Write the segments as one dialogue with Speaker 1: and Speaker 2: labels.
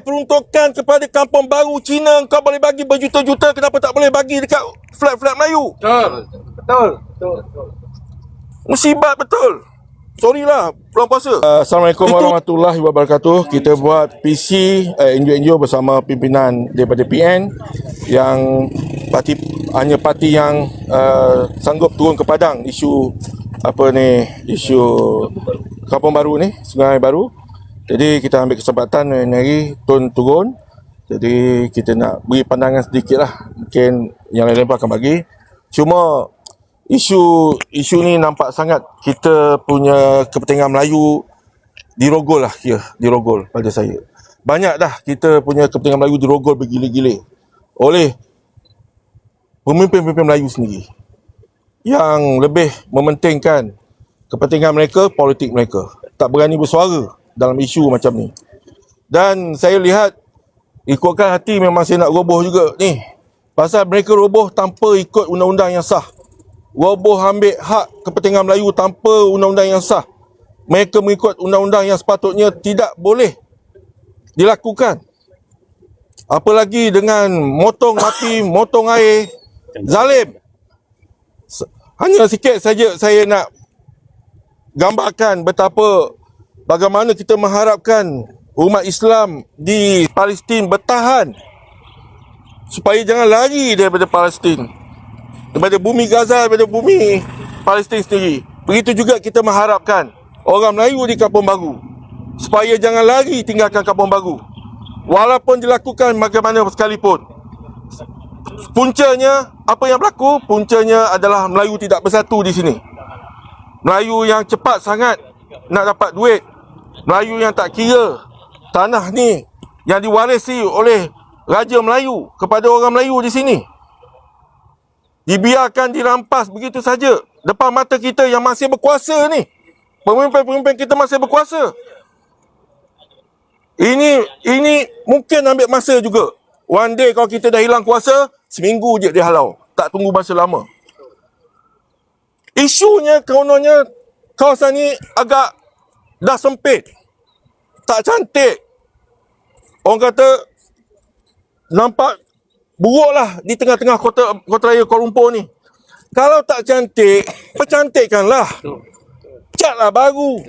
Speaker 1: Eh peruntukan kepada kampung baru Cina kau boleh bagi berjuta-juta kenapa tak boleh bagi dekat flat-flat Melayu?
Speaker 2: Betul. Betul. Betul.
Speaker 1: Musibat betul. Sorry lah, pulang puasa. Uh, Assalamualaikum Itu... warahmatullahi wabarakatuh. Kita buat PC uh, NGO-NGO bersama pimpinan daripada PN yang parti hanya parti yang uh, sanggup turun ke padang isu apa ni isu kampung baru ni sungai baru jadi kita ambil kesempatan hari hari turun turun. Jadi kita nak beri pandangan sedikit lah. Mungkin yang lain-lain pun akan bagi. Cuma isu isu ni nampak sangat kita punya kepentingan Melayu dirogol lah ya dirogol pada saya. Banyak dah kita punya kepentingan Melayu dirogol bergila-gila oleh pemimpin-pemimpin Melayu sendiri yang lebih mementingkan kepentingan mereka politik mereka. Tak berani bersuara dalam isu macam ni dan saya lihat ikutkan hati memang saya nak roboh juga ni pasal mereka roboh tanpa ikut undang-undang yang sah roboh ambil hak kepentingan Melayu tanpa undang-undang yang sah. Mereka mengikut undang-undang yang sepatutnya tidak boleh dilakukan. Apalagi dengan motong api, motong air, zalim. Hanya sikit saja saya nak gambarkan betapa bagaimana kita mengharapkan umat Islam di Palestin bertahan supaya jangan lari daripada Palestin daripada bumi Gaza, daripada bumi Palestin sendiri. Begitu juga kita mengharapkan orang Melayu di Kampung Baru supaya jangan lari tinggalkan Kampung Baru. Walaupun dilakukan bagaimana sekalipun. Puncanya, apa yang berlaku? Puncanya adalah Melayu tidak bersatu di sini. Melayu yang cepat sangat nak dapat duit. Melayu yang tak kira tanah ni yang diwarisi oleh Raja Melayu kepada orang Melayu di sini dibiarkan dirampas begitu saja depan mata kita yang masih berkuasa ni. Pemimpin-pemimpin kita masih berkuasa. Ini ini mungkin ambil masa juga. One day kalau kita dah hilang kuasa, seminggu je dia halau. Tak tunggu masa lama. Isunya kononnya kawasan ni agak dah sempit. Tak cantik. Orang kata nampak buruklah di tengah-tengah kota kota raya Kuala Lumpur ni. Kalau tak cantik, percantikkanlah. Catlah baru.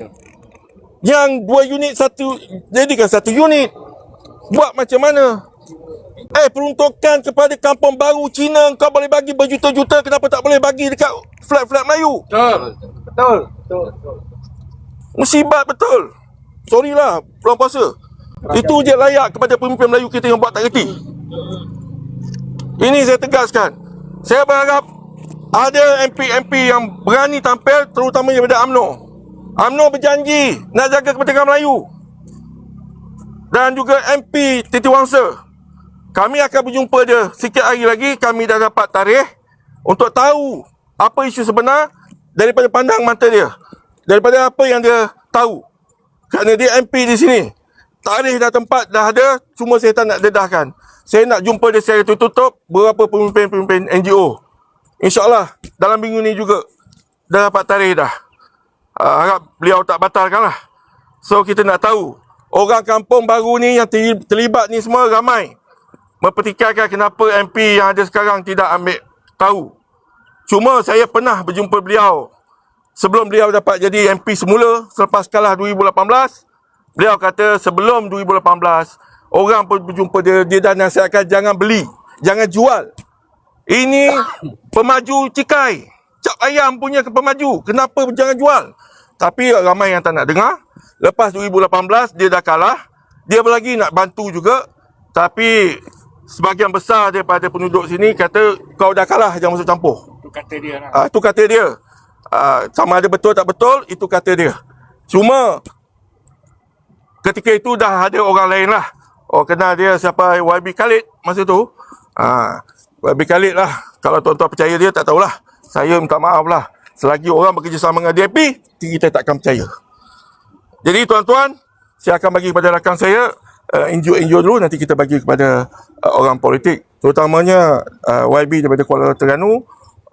Speaker 1: Yang dua unit satu, jadikan satu unit. Buat macam mana? Eh, peruntukan kepada kampung baru Cina kau boleh bagi berjuta-juta, kenapa tak boleh bagi dekat flat-flat Melayu?
Speaker 2: Betul. Betul. Betul. betul.
Speaker 1: Musibat betul. Sorry lah, pulang puasa. Itu je layak kepada pemimpin Melayu kita yang buat tak reti. Ini saya tegaskan. Saya berharap ada MP-MP yang berani tampil terutama daripada UMNO. UMNO berjanji nak jaga kepentingan Melayu. Dan juga MP Titi Wangsa. Kami akan berjumpa dia sikit hari lagi. Kami dah dapat tarikh untuk tahu apa isu sebenar daripada pandang mata dia. Daripada apa yang dia tahu. Kerana dia MP di sini. Tarikh dah tempat dah ada. Cuma saya tak nak dedahkan saya nak jumpa dia secara tertutup beberapa pemimpin-pemimpin NGO. InsyaAllah dalam minggu ni juga dah dapat tarikh dah. Uh, harap beliau tak batalkan lah. So kita nak tahu orang kampung baru ni yang terlibat ni semua ramai. Mempertikaikan kenapa MP yang ada sekarang tidak ambil tahu. Cuma saya pernah berjumpa beliau sebelum beliau dapat jadi MP semula selepas kalah 2018. Beliau kata sebelum 2018 Orang pun berjumpa dia, dia dah nasihatkan jangan beli, jangan jual. Ini pemaju cikai. Cap ayam punya ke pemaju. Kenapa jangan jual? Tapi ramai yang tak nak dengar. Lepas 2018 dia dah kalah. Dia lagi nak bantu juga. Tapi sebahagian besar daripada penduduk sini kata kau dah kalah jangan masuk campur.
Speaker 2: Kata dia lah.
Speaker 1: Uh, itu kata dia. Uh, sama ada betul tak betul itu kata dia. Cuma ketika itu dah ada orang lain lah Oh kenal dia siapa YB Khalid masa tu. Ha, YB Khalid lah. Kalau tuan-tuan percaya dia tak tahulah. Saya minta maaf lah. Selagi orang bekerjasama dengan DAP, kita takkan percaya. Jadi tuan-tuan, saya akan bagi kepada rakan saya uh, NGO-NGO dulu nanti kita bagi kepada uh, orang politik. Terutamanya uh, YB daripada Kuala Terengganu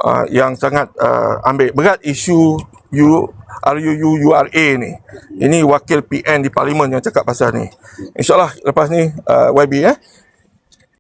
Speaker 1: uh, yang sangat uh, ambil berat isu U RUUURA ni. Ini wakil PN di parlimen yang cakap pasal ni. InsyaAllah lepas ni uh, YB eh